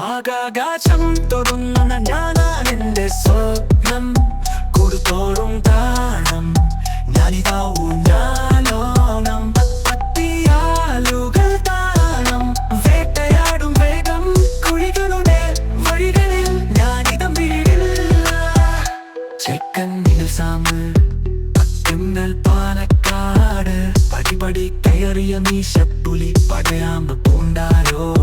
ആകാശം തൊടുന്ന ഞാനാണെന്റെ സ്വപ്നം. കൊടുത്തോറും താണം. ഞാനിതാ ഊഞ്ഞാലോണം പത്തിയാലുകൾ താണം. വേട്ടയാടും വേഗം കുഴികളുടെ വഴികളിൽ ഞാനിതം വീടില്ല ചെക്കന്നിൽ സാമ്പ് പത്തുങ്ങൾ പാലക്കാട്. പടിപടി കയറിയ നീശപ്പുലി പടയാമ്പ് പൂണ്ടാരോട്ട്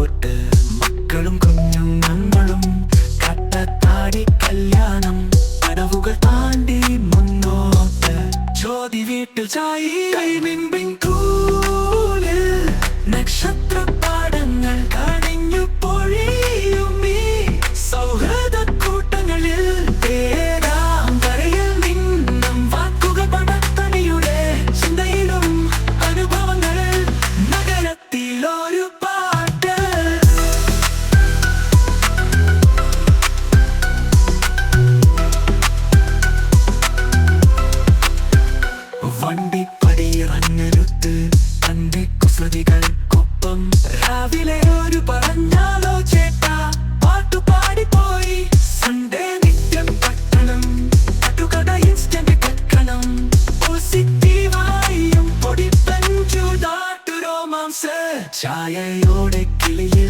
Kainin bin cool Next ചായയോടെ കിളിയിൽ